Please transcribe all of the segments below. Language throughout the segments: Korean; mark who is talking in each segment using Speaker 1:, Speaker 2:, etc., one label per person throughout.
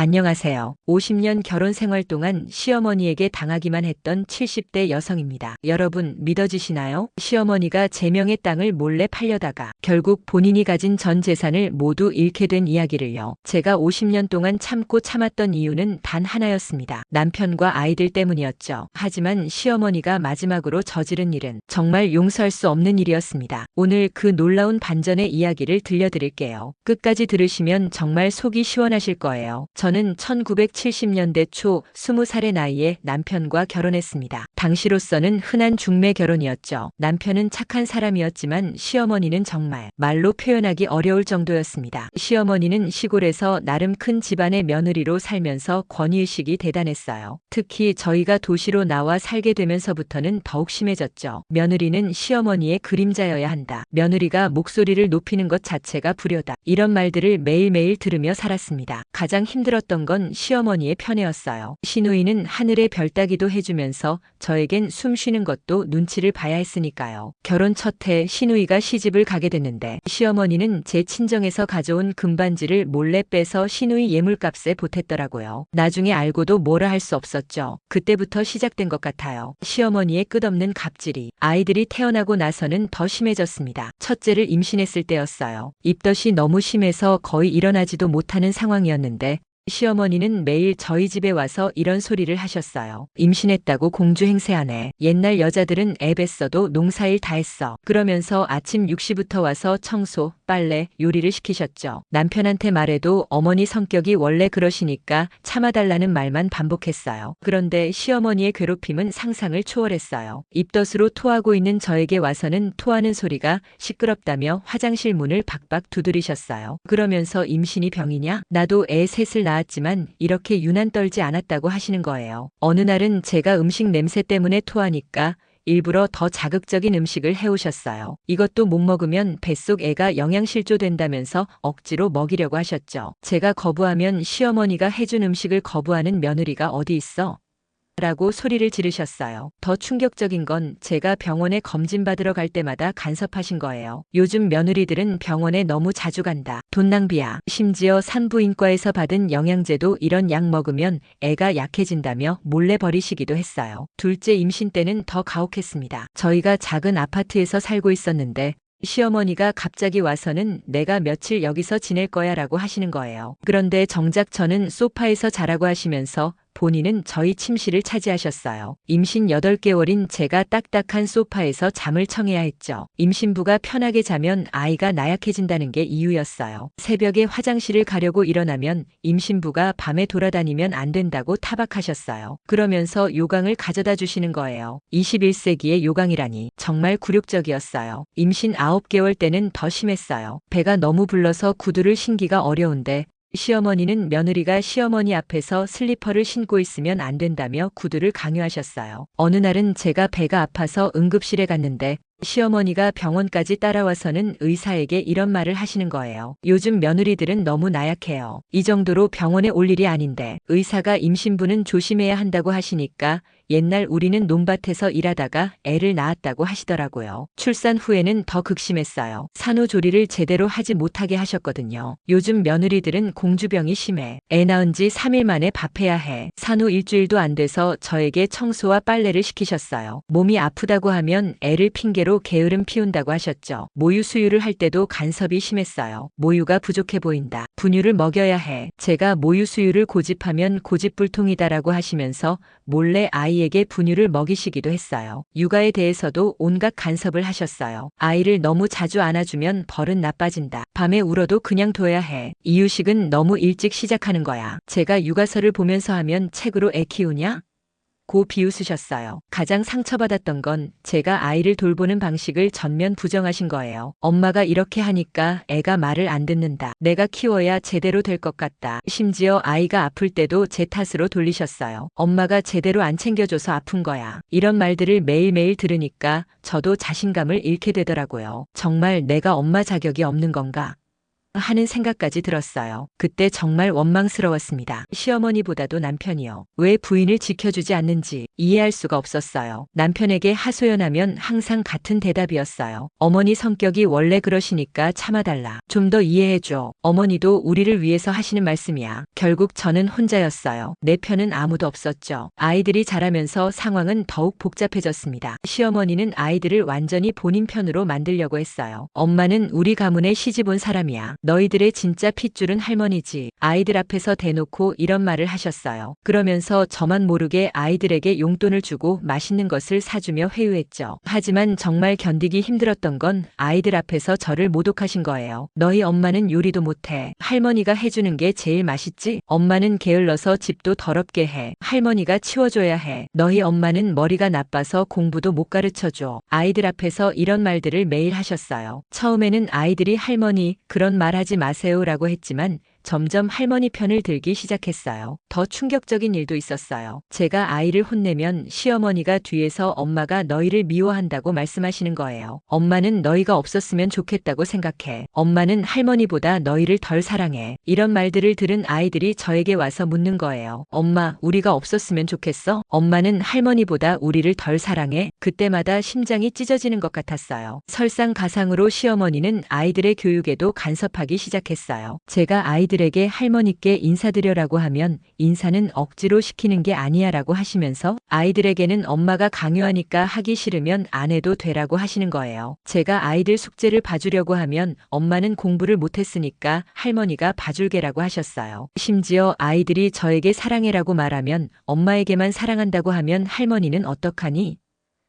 Speaker 1: 안녕하세요. 50년 결혼 생활 동안 시어머니에게 당하기만 했던 70대 여성입니다. 여러분 믿어지시나요? 시어머니가 제 명의 땅을 몰래 팔려다가 결국 본인이 가진 전 재산을 모두 잃게 된 이야기를요. 제가 50년 동안 참고 참았던 이유는 단 하나였습니다. 남편과 아이들 때문이었죠. 하지만 시어머니가 마지막으로 저지른 일은 정말 용서할 수 없는 일이었습니다. 오늘 그 놀라운 반전의 이야기를 들려드릴게요. 끝까지 들으시면 정말 속이 시원하실 거예요. 저는 1970년대 초 20살의 나이에 남편과 결혼했습니다. 당시로서는 흔한 중매 결혼이었죠. 남편은 착한 사람이었지만 시어머니는 정말 말로 표현하기 어려울 정도였습니다. 시어머니는 시골에서 나름 큰 집안의 며느리로 살면서 권위의식이 대단했어요. 특히 저희가 도시로 나와 살게 되면서부터는 더욱 심해졌죠. 며느리는 시어머니의 그림자여야 한다. 며느리가 목소리를 높이는 것 자체가 불효다. 이런 말들을 매일매일 들으며 살았습니다. 가장 힘들었 던 건 시어머니의 편애였어요. 시누이는 하늘의 별 따기도 해주면서 저에겐 숨 쉬는 것도 눈치를 봐야 했으니까요. 결혼 첫 해 시누이가 시집을 가게 됐는데 시어머니는 제 친정에서 가져온 금반지를 몰래 빼서 시누이 예물값에 보탰더라고요. 나중에 알고도 뭐라 할 수 없었죠. 그때부터 시작된 것 같아요. 시어머니의 끝없는 갑질이 아이들이 태어나고 나서는 더 심해졌습니다. 첫째를 임신했을 때였어요. 입덧이 너무 심해서 거의 일어나지도 못하는 상황이었는데 시어머니는 매일 저희 집에 와서 이런 소리를 하셨어요. 임신했다고 공주 행세하네. 옛날 여자들은 애 뱄어도 농사일 다 했어. 그러면서 아침 6시부터 와서 청소, 빨래, 요리를 시키셨죠. 남편한테 말해도 어머니 성격이 원래 그러시니까 참아달라는 말만 반복했어요. 그런데 시어머니의 괴롭힘은 상상을 초월했어요. 입덧으로 토하고 있는 저에게 와서는 토하는 소리가 시끄럽다며 화장실 문을 박박 두드리셨어요. 그러면서 임신이 병이냐? 나도 애 셋을 낳 았지만 이렇게 유난 떨지 않았다고 하시는 거예요. 어느 날은 제가 음식 냄새 때문에 토하니까 일부러 더 자극적인 음식을 해오셨어요. 이것도 못 먹으면 뱃속 애가 영양실조 된다면서 억지로 먹이려고 하셨죠. 제가 거부하면 시어머니가 해준 음식을 거부하는 며느리가 어디 있어? 라고 소리를 지르셨어요. 더 충격적인 건 제가 병원에 검진 받으러 갈 때마다 간섭하신 거예요. 요즘 며느리들은 병원에 너무 자주 간다. 돈 낭비야. 심지어 산부인과에서 받은 영양제도 이런 약 먹으면 애가 약해진다며 몰래 버리시기도 했어요. 둘째 임신 때는 더 가혹했습니다. 저희가 작은 아파트에서 살고 있었는데 시어머니가 갑자기 와서는 내가 며칠 여기서 지낼 거야 라고 하시는 거예요. 그런데 정작 저는 소파에서 자라고 하시면서 본인은 저희 침실을 차지하셨어요. 임신 8개월인 제가 딱딱한 소파에서 잠을 청해야 했죠. 임신부가 편하게 자면 아이가 나약해진다는 게 이유였어요. 새벽에 화장실을 가려고 일어나면 임신부가 밤에 돌아다니면 안 된다고 타박하셨어요. 그러면서 요강을 가져다 주시는 거예요. 21세기의 요강이라니 정말 굴욕적이었어요. 임신 9개월 때는 더 심했어요. 배가 너무 불러서 구두를 신기가 어려운데 시어머니는 며느리가 시어머니 앞에서 슬리퍼를 신고 있으면 안 된다며 구두를 강요하셨어요. 어느 날은 제가 배가 아파서 응급실에 갔는데 시어머니가 병원까지 따라와서는 의사에게 이런 말을 하시는 거예요. 요즘 며느리들은 너무 나약해요. 이 정도로 병원에 올 일이 아닌데 의사가 임신부는 조심해야 한다고 하시니까 옛날 우리는 논밭에서 일하다가 애를 낳았다고 하시더라고요. 출산 후에는 더 극심했어요. 산후조리를 제대로 하지 못하게 하셨거든요. 요즘 며느리들은 공주병이 심해. 애 낳은 지 3일 만에 밥해야 해. 산 후 일주일도 안 돼서 저에게 청소와 빨래를 시키셨어요. 몸이 아프다고 하면 애를 핑계로 게으름 피운다고 하셨죠. 모유 수유를 할 때도 간섭이 심했어요. 모유가 부족해 보인다. 분유를 먹여야 해. 제가 모유 수유를 고집하면 고집불통이다라고 하시면서 몰래 아이에게 분유를 먹이시기도 했어요. 육아에 대해서도 온갖 간섭을 하셨어요. 아이를 너무 자주 안아주면 벌은 나빠진다. 밤에 울어도 그냥 둬야 해. 이유식은 너무 일찍 시작하는 거야. 제가 육아서를 보면서 하면 책으로 애 키우냐? 고 비웃으셨어요. 가장 상처받았던 건 제가 아이를 돌보는 방식을 전면 부정하신 거예요. 엄마가 이렇게 하니까 애가 말을 안 듣는다. 내가 키워야 제대로 될 것 같다. 심지어 아이가 아플 때도 제 탓으로 돌리셨어요. 엄마가 제대로 안 챙겨줘서 아픈 거야. 이런 말들을 매일매일 들으니까 저도 자신감을 잃게 되더라고요. 정말 내가 엄마 자격이 없는 건가? 하는 생각까지 들었어요. 그때 정말 원망스러웠습니다. 시어머니보다도 남편이요. 왜 부인을 지켜주지 않는지 이해할 수가 없었어요. 남편에게 하소연하면 항상 같은 대답이었어요. 어머니 성격이 원래 그러시니까 참아달라. 좀 더 이해해줘. 어머니도 우리를 위해서 하시는 말씀이야. 결국 저는 혼자였어요. 내 편은 아무도 없었죠. 아이들이 자라면서 상황은 더욱 복잡해졌습니다. 시어머니는 아이들을 완전히 본인 편으로 만들려고 했어요. 엄마는 우리 가문에 시집 온 사람이야. 너희들의 진짜 핏줄은 할머니지. 아이들 앞에서 대놓고 이런 말을 하셨어요. 그러면서 저만 모르게 아이들에게 용돈을 주고 맛있는 것을 사주며 회유했죠. 하지만 정말 견디기 힘들었던 건 아이들 앞에서 저를 모독하신 거예요. 너희 엄마는 요리도 못해. 할머니가 해주는 게 제일 맛있지? 엄마는 게을러서 집도 더럽게 해. 할머니가 치워줘야 해. 너희 엄마는 머리가 나빠서 공부도 못 가르쳐줘. 아이들 앞에서 이런 말들을 매일 하셨어요. 처음에는 아이들이 할머니, 그런 말 하지 마세요라고 했지만 점점 할머니 편을 들기 시작했어요. 더 충격적인 일도 있었어요. 제가 아이를 혼내면 시어머니가 뒤에서 엄마가 너희를 미워한다고 말씀하시는 거예요. 엄마는 너희가 없었으면 좋겠다고 생각해. 엄마는 할머니보다 너희를 덜 사랑해. 이런 말들을 들은 아이들이 저에게 와서 묻는 거예요. 엄마, 우리가 없었으면 좋겠어? 엄마는 할머니보다 우리를 덜 사랑해? 그때마다 심장이 찢어지는 것 같았어요. 설상가상으로 시어머니는 아이들의 교육에도 간섭하기 시작했어요. 제가 아이 들에게 할머니께 인사드려라고 하면 인사는 억지로 시키는 게 아니야라고 하시면서 아이들에게는 엄마가 강요하니까 하기 싫으면 안 해도 되라고 하시는 거예요. 제가 아이들 숙제를 봐주려고 하면 엄마는 공부를 못했으니까 할머니가 봐줄게라고 하셨어요. 심지어 아이들이 저에게 사랑해라고 말하면 엄마에게만 사랑한다고 하면 할머니는 어떡하니?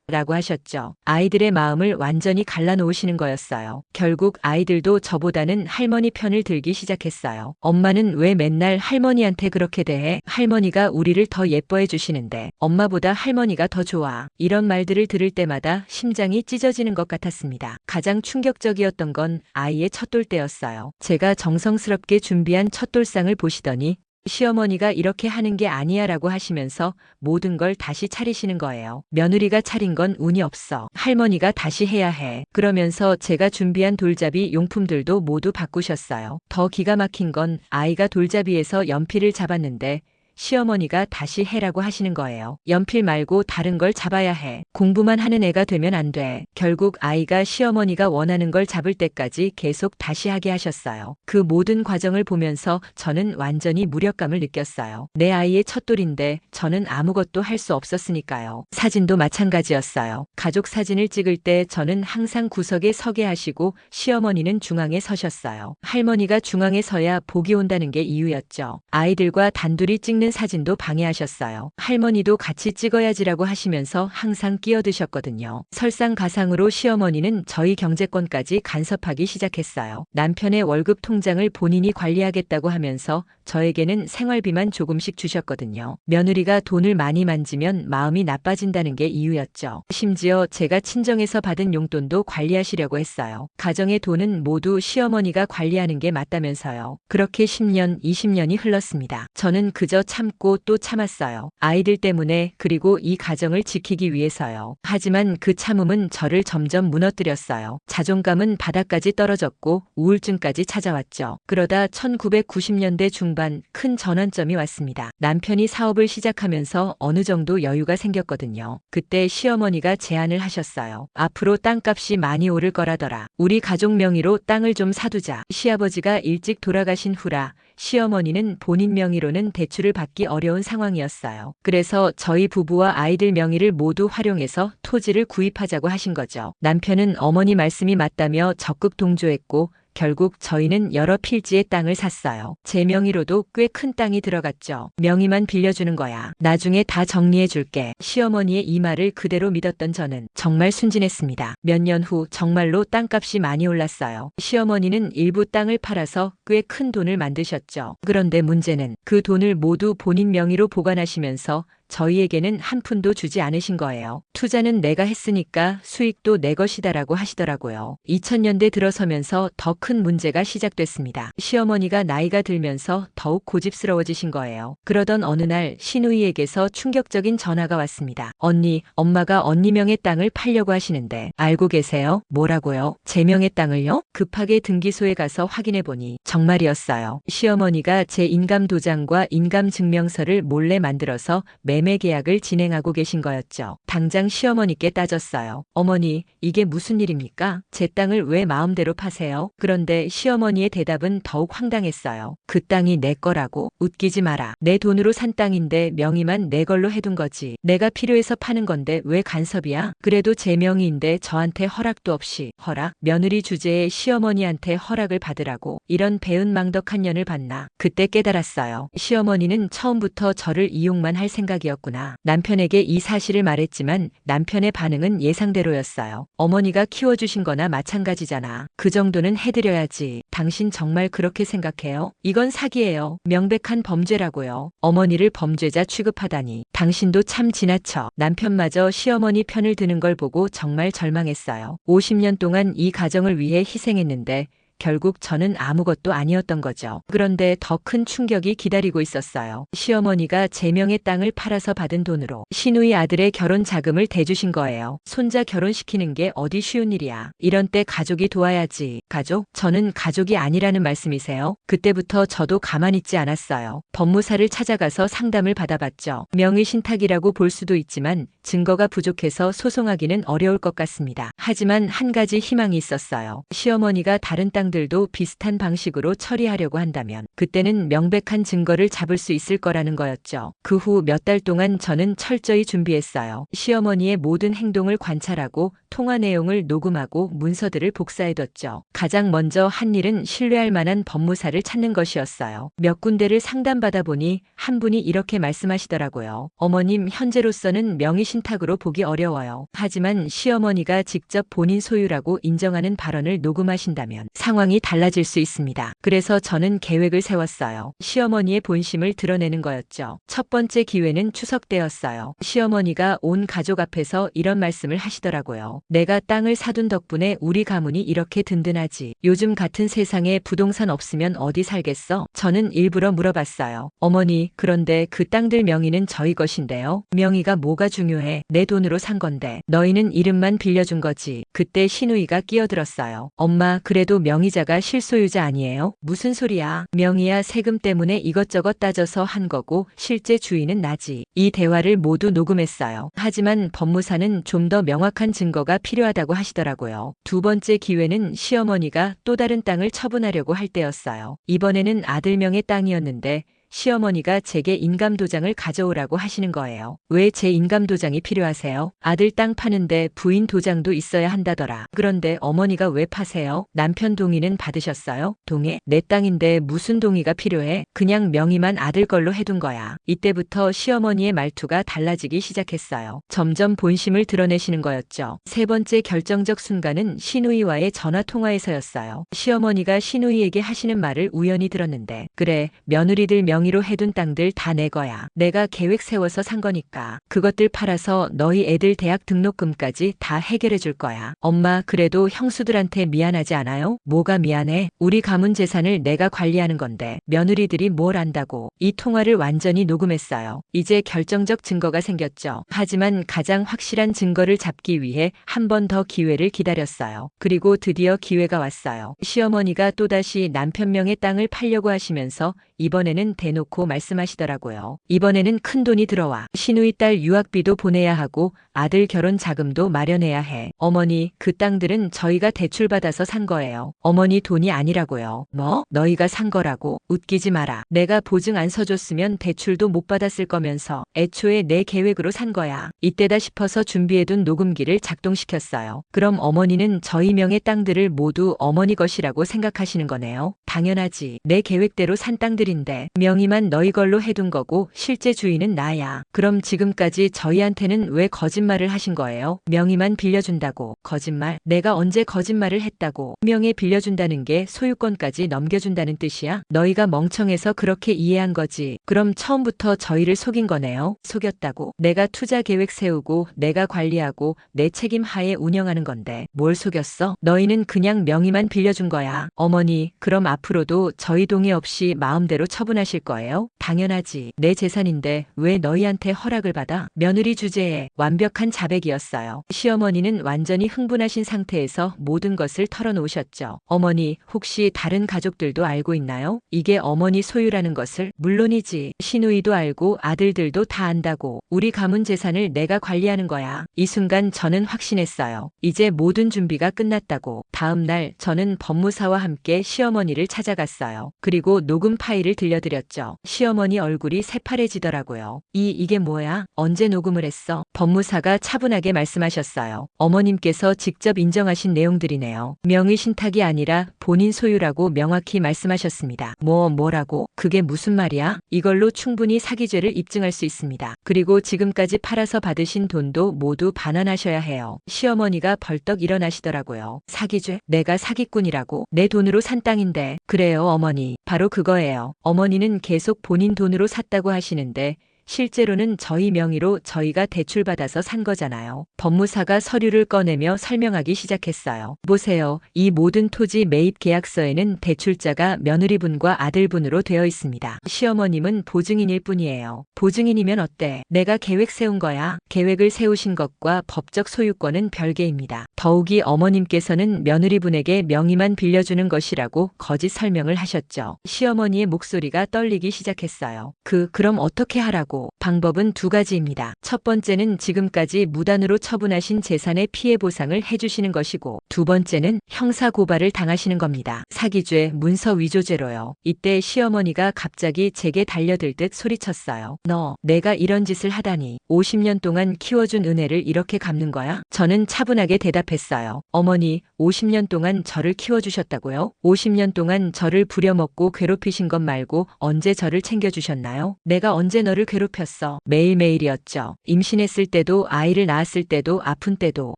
Speaker 1: 라고 하셨죠. 아이들의 마음을 완전히 갈라놓으시는 거였어요. 결국 아이들도 저보다는 할머니 편을 들기 시작했어요. 엄마는 왜 맨날 할머니한테 그렇게 대해? 할머니가 우리를 더 예뻐해 주시는데 엄마보다 할머니가 더 좋아. 이런 말들을 들을 때마다 심장이 찢어지는 것 같았습니다. 가장 충격적이었던 건 아이의 첫돌 때였어요. 제가 정성스럽게 준비한 첫돌상을 보시더니 시어머니가 이렇게 하는 게 아니야 라고 하시면서 모든 걸 다시 차리시는 거예요. 며느리가 차린 건 운이 없어. 할머니가 다시 해야 해. 그러면서 제가 준비한 돌잡이 용품들도 모두 바꾸셨어요. 더 기가 막힌 건 아이가 돌잡이에서 연필을 잡았는데 시어머니가 다시 해라고 하시는 거예요. 연필 말고 다른 걸 잡아야 해. 공부만 하는 애가 되면 안 돼. 결국 아이가 시어머니가 원하는 걸 잡을 때까지 계속 다시 하게 하셨어요. 그 모든 과정을 보면서 저는 완전히 무력감을 느꼈어요. 내 아이의 첫돌인데 저는 아무것도 할 수 없었으니까요. 사진도 마찬가지였어요. 가족 사진을 찍을 때 저는 항상 구석에 서게 하시고 시어머니는 중앙에 서셨어요. 할머니가 중앙에 서야 복이 온다는 게 이유였죠. 아이들과 단둘이 찍는 사진도 방해하셨어요. 할머니도 같이 찍어야지라고 하시면서 항상 끼어드셨거든요. 설상가상으로 시어머니는 저희 경제권까지 간섭하기 시작했어요. 남편의 월급 통장을 본인이 관리하겠다고 하면서 저에게는 생활비만 조금씩 주셨거든요. 며느리가 돈을 많이 만지면 마음이 나빠진다는 게 이유였죠. 심지어 제가 친정에서 받은 용돈도 관리하시려고 했어요. 가정의 돈은 모두 시어머니가 관리하는 게 맞다면서요. 그렇게 10년, 20년이 흘렀습니다. 저는 그저 참고 또 참았어요. 아이들 때문에 그리고 이 가정을 지키기 위해서요. 하지만 그 참음은 저를 점점 무너뜨렸어요. 자존감은 바닥까지 떨어졌고 우울증까지 찾아왔죠. 그러다 1990년대 중반 큰 전환점이 왔습니다. 남편이 사업을 시작하면서 어느 정도 여유가 생겼거든요. 그때 시어머니가 제안을 하셨어요. 앞으로 땅값이 많이 오를 거라더라. 우리 가족 명의로 땅을 좀 사두자. 시아버지가 일찍 돌아가신 후라 시어머니는 본인 명의로는 대출을 받기 어려운 상황이었어요. 그래서 저희 부부와 아이들 명의를 모두 활용해서 토지를 구입하자고 하신 거죠. 남편은 어머니 말씀이 맞다며 적극 동조했고 결국 저희는 여러 필지의 땅을 샀어요. 제 명의로도 꽤 큰 땅이 들어갔죠. 명의만 빌려주는 거야. 나중에 다 정리해 줄게. 시어머니의 이 말을 그대로 믿었던 저는 정말 순진했습니다. 몇 년 후 정말로 땅값이 많이 올랐어요. 시어머니는 일부 땅을 팔아서 꽤 큰 돈을 만드셨죠. 그런데 문제는 그 돈을 모두 본인 명의로 보관하시면서 저희에게는 한 푼도 주지 않으신 거예요. 투자는 내가 했으니까 수익도 내 것이다라고 하시더라고요. 2000년대 들어서면서 더 큰 문제가 시작됐습니다. 시어머니가 나이가 들면서 더욱 고집스러워지신 거예요. 그러던 어느 날 신우이에게서 충격적인 전화가 왔습니다. 언니, 엄마가 언니 명의 땅을 팔려고 하시는데 알고 계세요? 뭐라고요? 제 명의 땅을요? 급하게 등기소에 가서 확인해 보니 정말이었어요. 시어머니가 제 인감 도장과 인감 증명서를 몰래 만들어서 매매 계약을 진행하고 계신 거였죠. 당장 시어머니께 따졌어요. 어머니, 이게 무슨 일입니까? 제 땅을 왜 마음대로 파세요? 그런데 시어머니의 대답은 더욱 황당했어요. 그 땅이 내 거라고? 웃기지 마라. 내 돈으로 산 땅인데 명의만 내 걸로 해둔 거지. 내가 필요해서 파는 건데 왜 간섭이야? 그래도 제 명의인데 저한테 허락도 없이 허락? 며느리 주제에 시어머니한테 허락을 받으라고 이런 배은망덕한 년을 봤나? 그때 깨달았어요. 시어머니는 처음부터 저를 이용만 할 생각이었 구나. 남편에게 이 사실을 말했지만 남편의 반응은 예상대로였어요. 어머니가 키워주신 거나 마찬가지잖아. 그 정도는 해드려야지. 당신 정말 그렇게 생각해요? 이건 사기예요. 명백한 범죄라고요. 어머니를 범죄자 취급하다니. 당신도 참 지나쳐. 남편마저 시어머니 편을 드는 걸 보고 정말 절망했어요. 50년 동안 이 가정을 위해 희생했는데 결국 저는 아무것도 아니었던 거죠. 그런데 더 큰 충격이 기다리고 있었어요. 시어머니가 제 명의 땅을 팔아서 받은 돈으로 신우이 아들의 결혼 자금을 대주신 거예요. 손자 결혼시키는 게 어디 쉬운 일이야. 이런 때 가족이 도와야지. 가족? 저는 가족이 아니라는 말씀이세요? 그때부터 저도 가만히 있지 않았어요. 법무사를 찾아가서 상담을 받아봤죠. 명의 신탁이라고 볼 수도 있지만 증거가 부족해서 소송하기는 어려울 것 같습니다. 하지만 한 가지 희망이 있었어요. 시어머니가 다른 땅들도 비슷한 방식으로 처리하려고 한다면 그때는 명백한 증거를 잡을 수 있을 거라는 거였죠. 그 후 몇 달 동안 저는 철저히 준비했어요. 시어머니의 모든 행동을 관찰하고 통화 내용을 녹음하고 문서들을 복사해뒀죠. 가장 먼저 한 일은 신뢰할 만한 법무사를 찾는 것이었어요. 몇 군데를 상담받아 보니 한 분이 이렇게 말씀하시더라고요. 어머님 현재로서는 명의 신탁으로 보기 어려워요. 하지만 시어머니가 직접 본인 소유라고 인정하는 발언을 녹음하신다면 상황이 달라질 수 있습니다. 그래서 저는 계획을 세웠어요. 시어머니의 본심을 드러내는 거였죠. 첫 번째 기회는 추석 때였어요. 시어머니가 온 가족 앞에서 이런 말씀을 하시더라고요. 내가 땅을 사둔 덕분에 우리 가문이 이렇게 든든하지. 요즘 같은 세상에 부동산 없으면 어디 살겠어? 저는 일부러 물어봤어요. 어머니, 그런데 그 땅들 명의는 저희 것인데요. 명의가 뭐가 중요해? 내 돈으로 산 건데. 너희는 이름만 빌려준 거지. 그때 신우이가 끼어들었어요. 엄마, 그래도 명의자가 실소유자 아니에요? 무슨 소리야? 명의야 세금 때문에 이것저것 따져서 한 거고 실제 주인은 나지. 이 대화를 모두 녹음했어요. 하지만 법무사는 좀 더 명확한 증거가 필요하다고 하시더라고요. 두 번째 기회는 시어머니가 또 다른 땅을 처분하려고 할 때였어요. 이번에는 아들 명의 땅이었는데 시어머니가 제게 인감도장을 가져오라고 하시는 거예요. 왜 제 인감도장이 필요하세요? 아들 땅 파는데 부인 도장도 있어야 한다더라. 그런데 어머니가 왜 파세요? 남편 동의는 받으셨어요? 동의? 내 땅인데 무슨 동의가 필요해? 그냥 명의만 아들 걸로 해둔 거야. 이때부터 시어머니의 말투가 달라지기 시작했어요. 점점 본심을 드러내시는 거였죠. 세 번째 결정적 순간은 신우이와의 전화 통화에서였어요. 시어머니가 신우이에게 하시는 말을 우연히 들었는데, 그래, 며느리들 명 의로 해둔 땅들 다 내 거야. 내가 계획 세워서 산 거니까. 그것들 팔아서 너희 애들 대학 등록금까지 다 해결해 줄 거야. 엄마, 그래도 형수들한테 미안하지 않아요? 뭐가 미안해? 우리 가문 재산을 내가 관리하는 건데, 며느리들이 뭘 안다고. 이 통화를 완전히 녹음했어요. 이제 결정적 증거가 생겼죠. 하지만 가장 확실한 증거를 잡기 위해 한 번 더 기회를 기다렸어요. 그리고 드디어 기회가 왔어요. 시어머니가 또다시 남편 명의 땅을 팔려고 하시면서 이번에는 대 놓고 말씀하시더라고요. 이번에는 큰 돈이 들어와. 신우이 딸 유학비도 보내야 하고 아들 결혼 자금도 마련해야 해. 어머니, 그 땅들은 저희가 대출받아서 산 거예요. 어머니 돈이 아니라고요. 뭐? 너희가 산 거라고? 웃기지 마라. 내가 보증 안 서줬으면 대출도 못 받았을 거면서 애초에 내 계획으로 산 거야. 이때다 싶어서 준비해둔 녹음기를 작동시켰어요. 그럼 어머니는 저희 명의 땅들을 모두 어머니 것이라고 생각하시는 거네요. 당연하지. 내 계획대로 산 땅들인데 명의 명의만 너희 걸로 해둔 거고 실제 주인은 나야. 그럼 지금까지 저희한테는 왜 거짓말을 하신 거예요? 명의만 빌려준다고. 거짓말? 내가 언제 거짓말을 했다고. 명예 빌려준다는 게 소유권까지 넘겨준다는 뜻이야? 너희가 멍청해서 그렇게 이해한 거지. 그럼 처음부터 저희를 속인 거네요. 속였다고. 내가 투자 계획 세우고 내가 관리하고 내 책임 하에 운영하는 건데 뭘 속였어? 너희는 그냥 명의만 빌려준 거야. 어머니, 그럼 앞으로도 저희 동의 없이 마음대로 처분하실 거예요? 당연하지. 내 재산인데 왜 너희한테 허락을 받아? 며느리 주제에 완벽한 자백이었어요. 시어머니는 완전히 흥분하신 상태에서 모든 것을 털어놓으셨죠. 어머니, 혹시 다른 가족들도 알고 있나요? 이게 어머니 소유라는 것을? 물론이지. 시누이도 알고 아들들도 다 안다고. 우리 가문 재산을 내가 관리하는 거야. 이 순간 저는 확신했어요. 이제 모든 준비가 끝났다고. 다음 날 저는 법무사와 함께 시어머니를 찾아갔어요. 그리고 녹음 파일을 들려드렸죠. 시어머니 얼굴이 새파래지더라고요. 이, 이게 뭐야? 언제 녹음을 했어? 법무사가 차분하게 말씀하셨어요. 어머님께서 직접 인정하신 내용들이네요. 명의 신탁이 아니라 본인 소유라고 명확히 말씀하셨습니다. 뭐, 뭐라고? 그게 무슨 말이야? 이걸로 충분히 사기죄를 입증할 수 있습니다. 그리고 지금까지 팔아서 받으신 돈도 모두 반환하셔야 해요. 시어머니가 벌떡 일어나시더라고요. 사기죄? 내가 사기꾼이라고? 내 돈으로 산 땅인데. 그래요, 어머니. 바로 그거예요. 어머니는 계속 본인 돈으로 샀다고 하시는데 실제로는 저희 명의로 저희가 대출받아서 산 거잖아요. 법무사가 서류를 꺼내며 설명하기 시작했어요. 보세요. 이 모든 토지 매입 계약서에는 대출자가 며느리분과 아들분으로 되어 있습니다. 시어머님은 보증인일 뿐이에요. 보증인이면 어때? 내가 계획 세운 거야. 계획을 세우신 것과 법적 소유권은 별개입니다. 더욱이 어머님께서는 며느리분에게 명의만 빌려주는 것이라고 거짓 설명을 하셨죠. 시어머니의 목소리가 떨리기 시작했어요. 그, 그럼 어떻게 하라고? 방법은 두 가지입니다. 첫 번째는 지금까지 무단으로 처분하신 재산의 피해 보상을 해주시는 것이고, 두 번째는 형사 고발을 당하시는 겁니다. 사기죄, 문서 위조죄로요. 이때 시어머니가 갑자기 제게 달려들 듯 소리쳤어요. 너, 내가 이런 짓을 하다니. 50년 동안 키워준 은혜를 이렇게 갚는 거야? 저는 차분하게 대답했어요. 어머니, 50년 동안 저를 키워주셨다고요? 50년 동안 저를 부려먹고 괴롭히신 것 말고 언제 저를 챙겨주셨나요? 내가 언제 너를 괴롭혔어? 매일매일이었죠. 임신했을 때도 아이를 낳았을 때도 아픈 때도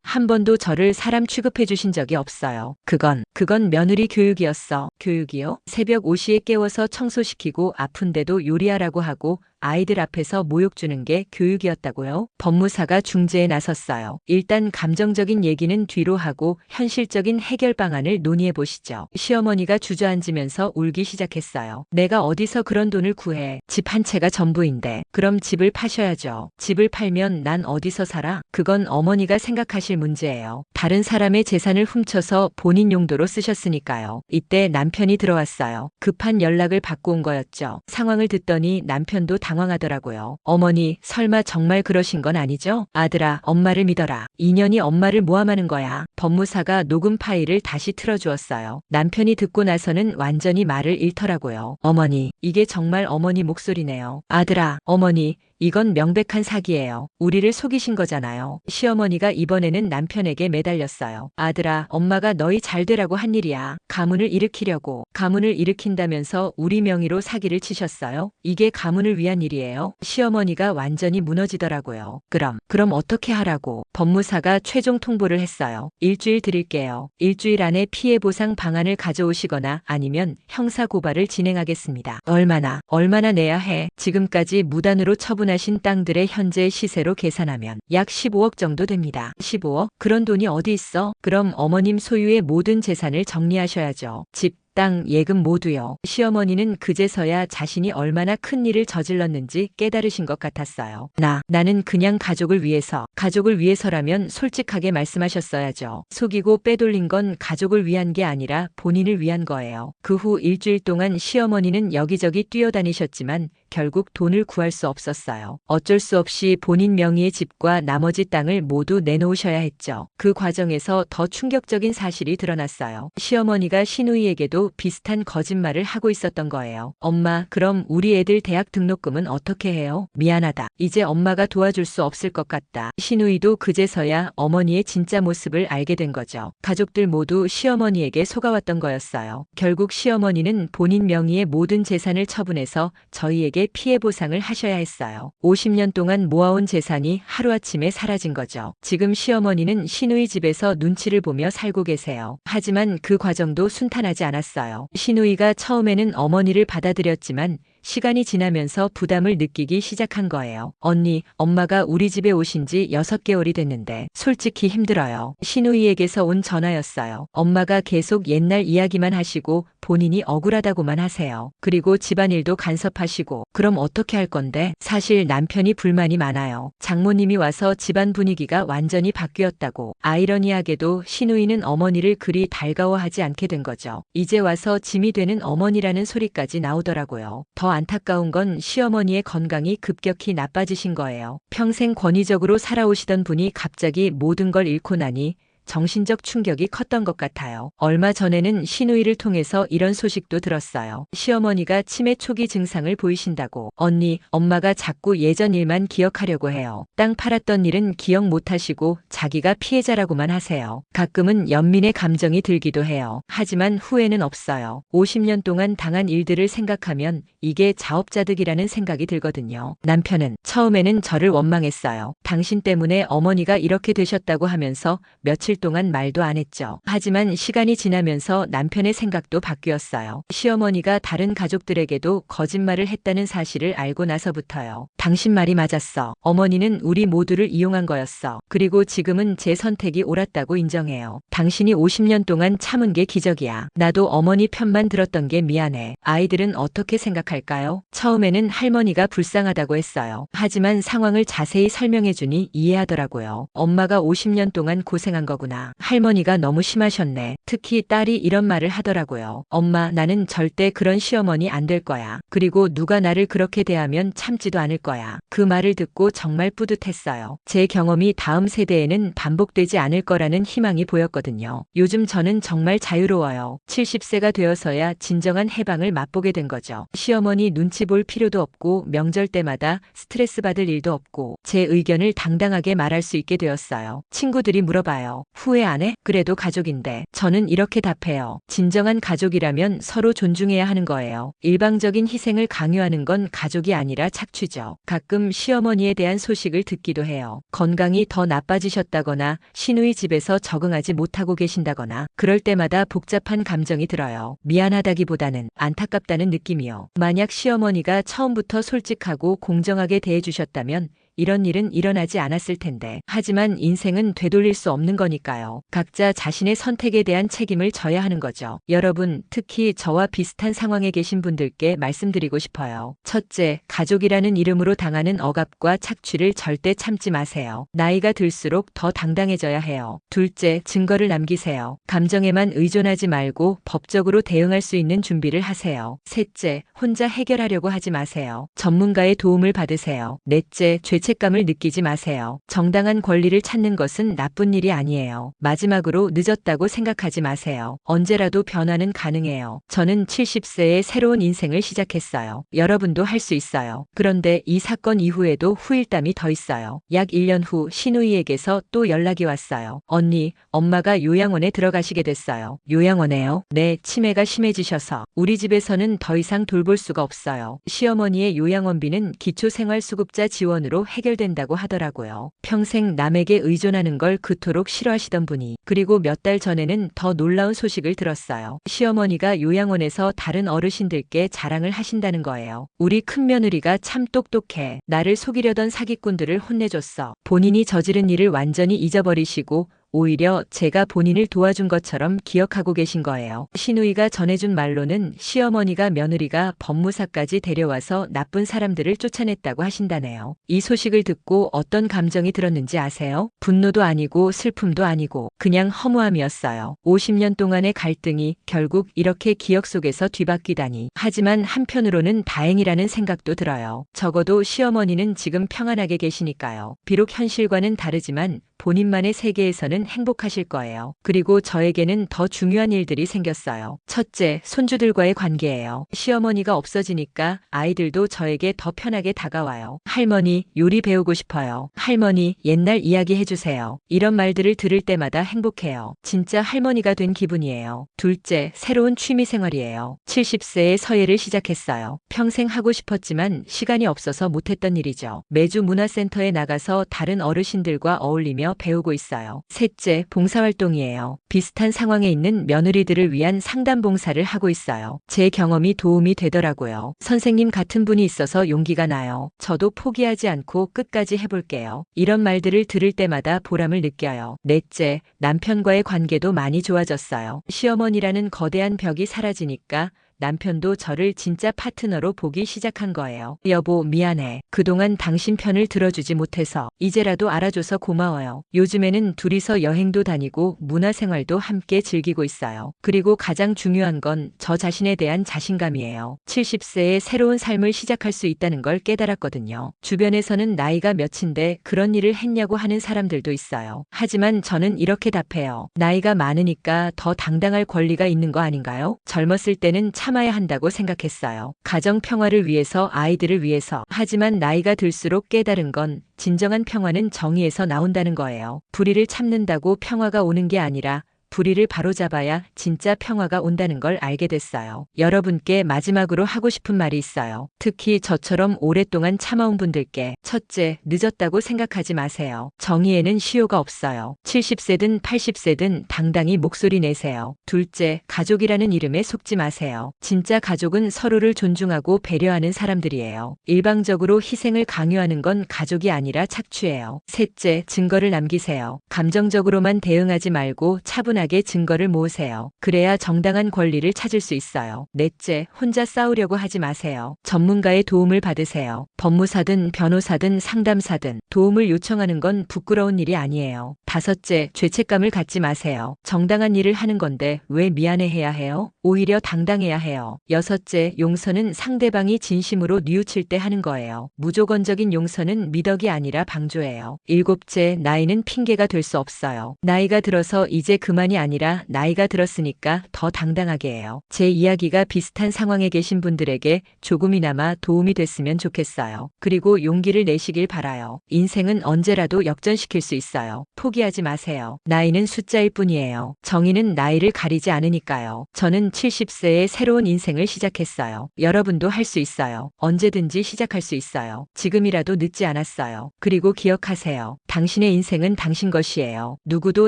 Speaker 1: 한 번도 저를 사람 취급해 주신 적이 없어요. 그건, 그건 며느리 교육이었어. 교육이요? 새벽 5시에 깨워서 청소시키고 아픈데도 요리하라고 하고 아이들 앞에서 모욕 주는 게 교육이었다고요? 법무사가 중재에 나섰어요. 일단 감정적인 얘기는 뒤로 하고 현실적인 해결 방안을 논의해 보시죠. 시어머니가 주저앉으면서 울기 시작했어요. 내가 어디서 그런 돈을 구해? 집 한 채가 전부인데. 그럼 집을 파셔야죠. 집을 팔면 난 어디서 살아? 그건 어머니가 생각하실 문제예요. 다른 사람의 재산을 훔쳐서 본인 용도로 쓰셨으니까요. 이때 남편이 들어왔어요. 급한 연락을 받고 온 거였죠. 상황을 듣더니 남편도 당황하더라고요. 어머니, 설마 정말 그러신 건 아니죠? 아들아, 엄마를 믿어라. 인연이 엄마를 모함하는 거야. 법무사가 녹음 파일을 다시 틀어주었어요. 남편이 듣고 나서는 완전히 말을 잃더라고요. 어머니, 이게 정말 어머니 목소리네요. 아들아, 어머니, 이건 명백한 사기예요. 우리를 속이신 거잖아요. 시어머니가 이번에는 남편에게 매달렸어요. 아들아, 엄마가 너희 잘 되라고 한 일이야. 가문을 일으키려고. 가문을 일으킨다면서 우리 명의로 사기를 치셨어요? 이게 가문을 위한 일이에요? 시어머니가 완전히 무너지더라고요. 그럼, 그럼 어떻게 하라고? 법무사가 최종 통보를 했어요. 일주일 드릴게요. 일주일 안에 피해 보상 방안을 가져오시거나 아니면 형사 고발을 진행하겠습니다. 얼마나, 얼마나 내야 해? 지금까지 무단으로 처분 하신 땅들의 현재 시세로 계산하면 약 15억 정도 됩니다. 15억? 그런 돈이 어디 있어? 그럼 어머님 소유의 모든 재산을 정리하셔야죠. 집, 땅, 예금 모두요. 시어머니는 그제서야 자신이 얼마나 큰 일을 저질렀는지 깨달으신 것 같았어요. 나, 나는 그냥 가족을 위해서, 가족을 위해서라면 솔직하게 말씀하셨어야죠. 속이고 빼돌린 건 가족을 위한 게 아니라 본인을 위한 거예요. 그 후 일주일 동안 시어머니는 여기저기 뛰어다니셨지만 결국 돈을 구할 수 없었어요. 어쩔 수 없이 본인 명의의 집과 나머지 땅을 모두 내놓으셔야 했죠. 그 과정에서 더 충격적인 사실이 드러났어요. 시어머니가 시누이에게도 비슷한 거짓말을 하고 있었던 거예요. 엄마, 그럼 우리 애들 대학 등록금은 어떻게 해요? 미안하다. 이제 엄마가 도와줄 수 없을 것 같다. 신우이도 그제서야 어머니의 진짜 모습을 알게 된 거죠. 가족들 모두 시어머니에게 속아왔던 거였어요. 결국 시어머니는 본인 명의의 모든 재산을 처분해서 저희에게 피해 보상을 하셔야 했어요. 50년 동안 모아온 재산이 하루아침에 사라진 거죠. 지금 시어머니는 시누이 집에서 눈치를 보며 살고 계세요. 하지만 그 과정도 순탄하지 않았어요. 시누이가 처음에는 어머니를 받아들였지만 시간이 지나면서 부담을 느끼기 시작한 거예요. 언니, 엄마가 우리 집에 오신 지 6개월이 됐는데 솔직히 힘들어요. 시누이에게서 온 전화였어요. 엄마가 계속 옛날 이야기만 하시고 본인이 억울하다고만 하세요. 그리고 집안일도 간섭하시고 그럼 어떻게 할 건데? 사실 남편이 불만이 많아요. 장모님이 와서 집안 분위기가 완전히 바뀌었다고. 아이러니하게도 시누이는 어머니를 그리 달가워하지 않게 된 거죠. 이제 와서 짐이 되는 어머니라는 소리까지 나오더라고요. 더 안타까운 건 시어머니의 건강이 급격히 나빠지신 거예요. 평생 권위적으로 살아오시던 분이 갑자기 모든 걸 잃고 나니 정신적 충격이 컸던 것 같아요. 얼마 전에는 시누이를 통해서 이런 소식도 들었어요. 시어머니가 치매 초기 증상을 보이신다고. 언니, 엄마가 자꾸 예전 일만 기억하려고 해요. 땅 팔았던 일은 기억 못 하시고 자기가 피해자라고만 하세요. 가끔은 연민의 감정이 들기도 해요. 하지만 후회는 없어요. 50년 동안 당한 일들을 생각하면 이게 자업자득이라는 생각이 들거든요. 남편은 처음에는 저를 원망했어요. 당신 때문에 어머니가 이렇게 되셨다고 하면서 며칠 동안 말도 안 했죠. 하지만 시간이 지나면서 남편의 생각도 바뀌었어요. 시어머니가 다른 가족들에게도 거짓말을 했다는 사실을 알고 나서부터요. 당신 말이 맞았어. 어머니는 우리 모두를 이용한 거였어. 그리고 지금은 제 선택이 옳았다고 인정해요. 당신이 50년 동안 참은 게 기적이야. 나도 어머니 편만 들었던 게 미안해. 아이들은 어떻게 생각할까요? 처음에는 할머니가 불쌍하다고 했어요. 하지만 상황을 자세히 설명해주니 이해하더라고요. 엄마가 50년 동안 고생한 거 구나. 할머니가 너무 심하셨네. 특히 딸이 이런 말을 하더라고요. 엄마, 나는 절대 그런 시어머니 안 될 거야. 그리고 누가 나를 그렇게 대하면 참지도 않을 거야. 그 말을 듣고 정말 뿌듯했어요. 제 경험이 다음 세대에는 반복되지 않을 거라는 희망이 보였거든요. 요즘 저는 정말 자유로워요. 70세가 되어서야 진정한 해방을 맛보게 된 거죠. 시어머니 눈치 볼 필요도 없고 명절 때마다 스트레스 받을 일도 없고 제 의견을 당당하게 말할 수 있게 되었어요. 친구들이 물어봐요. 후회 안 해? 그래도 가족인데. 저는 이렇게 답해요. 진정한 가족이라면 서로 존중해야 하는 거예요. 일방적인 희생을 강요하는 건 가족이 아니라 착취죠. 가끔 시어머니에 대한 소식을 듣기도 해요. 건강이 더 나빠지셨다거나 시누이 집에서 적응하지 못하고 계신다거나 그럴 때마다 복잡한 감정이 들어요. 미안하다기보다는 안타깝다는 느낌이요. 만약 시어머니가 처음부터 솔직하고 공정하게 대해주셨다면 이런 일은 일어나지 않았을 텐데. 하지만 인생은 되돌릴 수 없는 거니까요. 각자 자신의 선택에 대한 책임을 져야 하는 거죠. 여러분, 특히 저와 비슷한 상황에 계신 분들께 말씀드리고 싶어요. 첫째, 가족이라는 이름으로 당하는 억압과 착취를 절대 참지 마세요. 나이가 들수록 더 당당해져야 해요. 둘째, 증거를 남기세요. 감정에만 의존하지 말고 법적으로 대응할 수 있는 준비를 하세요. 셋째, 혼자 해결하려고 하지 마세요. 전문가의 도움을 받으세요. 넷째, 죄 책감을 느끼지 마세요. 정당한 권리를 찾는 것은 나쁜 일이 아니에요. 마지막으로 늦었다고 생각하지 마세요. 언제라도 변화는 가능해요. 저는 70세에 새로운 인생을 시작했어요. 여러분도 할 수 있어요. 그런데 이 사건 이후에도 후일담이 더 있어요. 약 1년 후 신우이에게서 또 연락이 왔어요. 언니, 엄마가 요양원에 들어가시게 됐어요. 요양원에요? 네, 치매가 심해지셔서 우리 집에서는 더 이상 돌볼 수가 없어요. 시어머니의 요양원비는 기초생활수급자 지원으로 해결된다고 하더라고요. 평생 남에게 의존하는 걸 그토록 싫어하시던 분이 그리고 몇 달 전에는 더 놀라운 소식을 들었어요. 시어머니가 요양원에서 다른 어르신들께 자랑을 하신다는 거예요. 우리 큰며느리가 참 똑똑해. 나를 속이려던 사기꾼들을 혼내줬어. 본인이 저지른 일을 완전히 잊어버리시고 오히려 제가 본인을 도와준 것처럼 기억하고 계신 거예요. 시누이가 전해준 말로는 시어머니가 며느리가 법무사까지 데려와서 나쁜 사람들을 쫓아냈다고 하신다네요. 이 소식을 듣고 어떤 감정이 들었는지 아세요? 분노도 아니고 슬픔도 아니고 그냥 허무함이었어요. 50년 동안의 갈등이 결국 이렇게 기억 속에서 뒤바뀌다니. 하지만 한편으로는 다행이라는 생각도 들어요. 적어도 시어머니는 지금 평안하게 계시니까요. 비록 현실과는 다르지만 본인만의 세계에서는 이제는 행복하실 거예요. 그리고 저에게는 더 중요한 일들이 생겼어요. 첫째, 손주들과의 관계예요. 시어머니가 없어지니까 아이들도 저에게 더 편하게 다가와요. 할머니, 요리 배우고 싶어요. 할머니, 옛날 이야기 해주세요. 이런 말들을 들을 때마다 행복해요. 진짜 할머니가 된 기분이에요. 둘째, 새로운 취미 생활이에요. 70세에 서예를 시작했어요. 평생 하고 싶었지만 시간이 없어서 못했던 일이죠. 매주 문화센터에 나가서 다른 어르신들과 어울리며 배우고 있어요. 셋 째, 봉사활동이에요. 비슷한 상황에 있는 며느리들을 위한 상담 봉사를 하고 있어요. 제 경험이 도움이 되더라고요. 선생님 같은 분이 있어서 용기가 나요. 저도 포기하지 않고 끝까지 해볼게요. 이런 말들을 들을 때마다 보람을 느껴요. 넷째, 남편과의 관계도 많이 좋아졌어요. 시어머니라는 거대한 벽이 사라지니까 남편도 저를 진짜 파트너로 보기 시작한 거예요. 여보, 미안해. 그동안 당신 편을 들어주지 못해서 이제라도 알아줘서 고마워요. 요즘에는 둘이서 여행도 다니고 문화생활도 함께 즐기고 있어요. 그리고 가장 중요한 건 저 자신에 대한 자신감이에요. 70세에 새로운 삶을 시작할 수 있다는 걸 깨달았거든요. 주변에서는 나이가 몇인데 그런 일을 했냐고 하는 사람들도 있어요. 하지만 저는 이렇게 답해요. 나이가 많으니까 더 당당할 권리가 있는 거 아닌가요? 젊었을 때는 참 아야 한다고 생각했어요. 가정 평화를 위해서 아이들을 위해서. 하지만 나이가 들수록 깨달은 건 진정한 평화는 정의에서 나온다는 거예요. 불의를 참는다고 평화가 오는 게 아니라 불의를 바로잡아야 진짜 평화가 온다는 걸 알게 됐어요. 여러분께 마지막으로 하고 싶은 말이 있어요. 특히 저처럼 오랫동안 참아온 분들께 첫째, 늦었다고 생각하지 마세요. 정의에는 시효가 없어요. 70세든 80세든 당당히 목소리 내세요. 둘째, 가족이라는 이름에 속지 마세요. 진짜 가족은 서로를 존중하고 배려하는 사람들이에요. 일방적으로 희생을 강요하는 건 가족이 아니라 착취예요. 셋째, 증거를 남기세요. 감정적으로만 대응하지 말고 차분하게 증거를 모으세요. 그래야 정당한 권리를 찾을 수 있어요. 넷째, 혼자 싸우려고 하지 마세요. 전문가의 도움을 받으세요. 법무사든 변호사든 상담사든 도움을 요청하는 건 부끄러운 일이 아니에요. 다섯째, 죄책감을 갖지 마세요. 정당한 일을 하는 건데 왜 미안해해야 해요? 오히려 당당해야 해요. 여섯째, 용서는 상대방이 진심으로 뉘우칠 때 하는 거예요. 무조건적인 용서는 미덕이 아니라 방조예요. 일곱째, 나이는 핑계가 될 수 없어요. 나이가 들어서 이제 그만 이 아니라 나이가 들었으니까 더 당당하게 해요. 제 이야기가 비슷한 상황에 계신 분들에게 조금이나마 도움이 됐으면 좋겠어요. 그리고 용기를 내시길 바라요. 인생은 언제라도 역전시킬 수 있어요. 포기하지 마세요. 나이는 숫자일 뿐이에요. 정의는 나이를 가리지 않으니까요. 저는 70세에 새로운 인생을 시작했어요. 여러분도 할 수 있어요. 언제든지 시작할 수 있어요. 지금이라도 늦지 않았어요. 그리고 기억하세요. 당신의 인생은 당신 것이에요. 누구도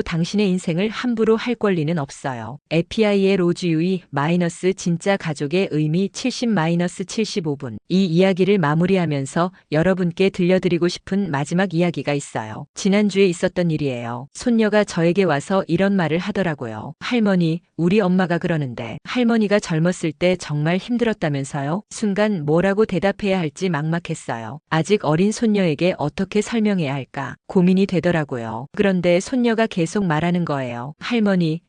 Speaker 1: 당신의 인생을 함부로 할 권리는 없어요. API의 로즈유이 마이너스 진짜 가족의 의미 70 마이너스 75분. 이 이야기를 마무리하면서 여러분께 들려드리고 싶은 마지막 이야기가 있어요. 지난주에 있었던 일이에요. 손녀가 저에게 와서 이런 말을 하더라고요. 할머니, 우리 엄마가 그러는데 할머니가 젊었을 때 정말 힘들었다면서요? 순간 뭐라고 대답해야 할지 막막했어요. 아직 어린 손녀에게 어떻게 설명해야 할까 고민이 되더라고요. 그런데 손녀가 계속 말하는 거예요. 할머니,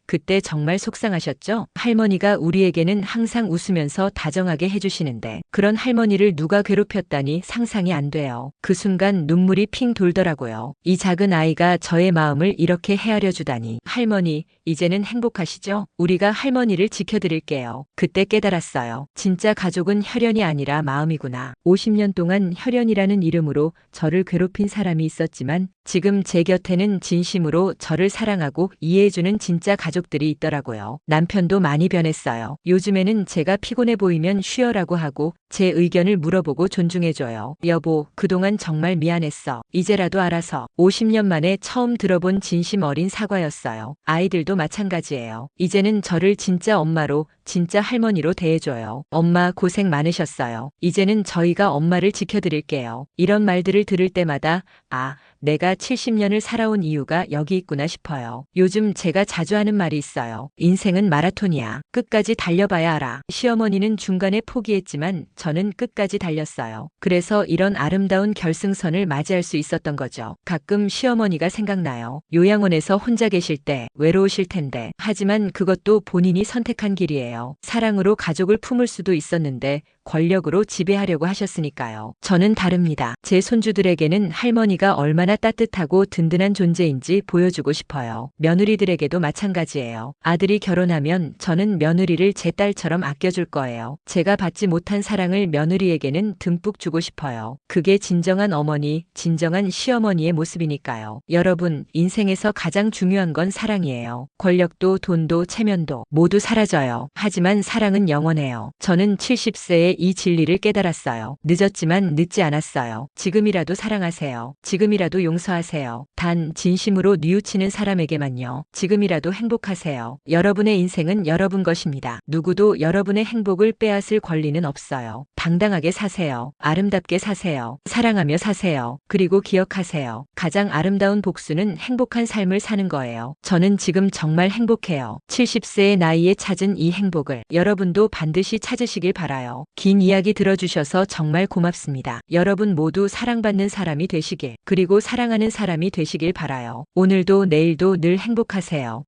Speaker 1: 그때 정말 속상하셨죠? 할머니가 우리에게는 항상 웃으면서 다정하게 해주시는데 그런 할머니를 누가 괴롭혔다니 상상이 안 돼요. 그 순간 눈물이 핑 돌더라고요. 이 작은 아이가 저의 마음을 이렇게 헤아려 주다니. 할머니, 이제는 행복하시죠? 우리가 할머니를 지켜드릴게요. 그때 깨달았어요. 진짜 가족은 혈연이 아니라 마음이구나. 50년 동안 혈연이라는 이름으로 저를 괴롭힌 사람이 있었지만 지금 제 곁에는 진심으로 저를 사랑하고 이해해주는 진짜 가족들이 있더라고요. 남편도 많이 변했어요. 요즘에는 제가 피곤해 보이면 쉬어라고 하고 제 의견을 물어보고 존중해줘요. 여보, 그동안 정말 미안했어. 이제라도 알아서 50년 만에 처음 들어본 진심 어린 사과였어요. 아이들도 마찬가지예요. 이제는 저를 진짜 엄마로 진짜 할머니로 대해줘요. 엄마 고생 많으셨어요. 이제는 저희가 엄마를 지켜드릴게요. 이런 말들을 들을 때마다 아, 내가 70년을 살아온 이유가 여기 있구나 싶어요. 요즘 제가 자주 하는 말이 있어요. 인생은 마라톤이야. 끝까지 달려봐야 알아. 시어머니는 중간에 포기했지만 저는 끝까지 달렸어요. 그래서 이런 아름다운 결승선을 맞이할 수 있었던 거죠. 가끔 시어머니가 생각나요. 요양원에서 혼자 계실 때 외로우실 텐데. 하지만 그것도 본인이 선택한 길이에요. 사랑으로 가족을 품을 수도 있었는데 권력으로 지배하려고 하셨으니까요. 저는 다릅니다. 제 손주들에게는 할머니가 얼마나 따뜻하고 든든한 존재인지 보여주고 싶어요. 며느리들에게도 마찬가지예요. 아들이 결혼하면 저는 며느리를 제 딸처럼 아껴줄 거예요. 제가 받지 못한 사랑을 며느리에게는 듬뿍 주고 싶어요. 그게 진정한 어머니, 진정한 시어머니의 모습이니까요. 여러분, 인생에서 가장 중요한 건 사랑이에요. 권력도 돈도 체면도 모두 사라져요. 하지만 사랑은 영원해요. 저는 70세에 이 진리를 깨달았어요. 늦었지만 늦지 않았어요. 지금이라도 사랑하세요. 지금이라도 용서하세요. 단 진심으로 뉘우치는 사람에게만요. 지금이라도 행복하세요. 여러분의 인생은 여러분 것입니다. 누구도 여러분의 행복을 빼앗을 권리는 없어요. 당당하게 사세요. 아름답게 사세요. 사랑하며 사세요. 그리고 기억하세요. 가장 아름다운 복수는 행복한 삶을 사는 거예요. 저는 지금 정말 행복해요. 70세의 나이에 찾은 이 행복을 여러분도 반드시 찾으시길 바라요. 긴 이야기 들어주셔서 정말 고맙습니다. 여러분 모두 사랑받는 사람이 되시길, 그리고 사랑하는 사람이 되시길 바라요. 오늘도 내일도 늘 행복하세요.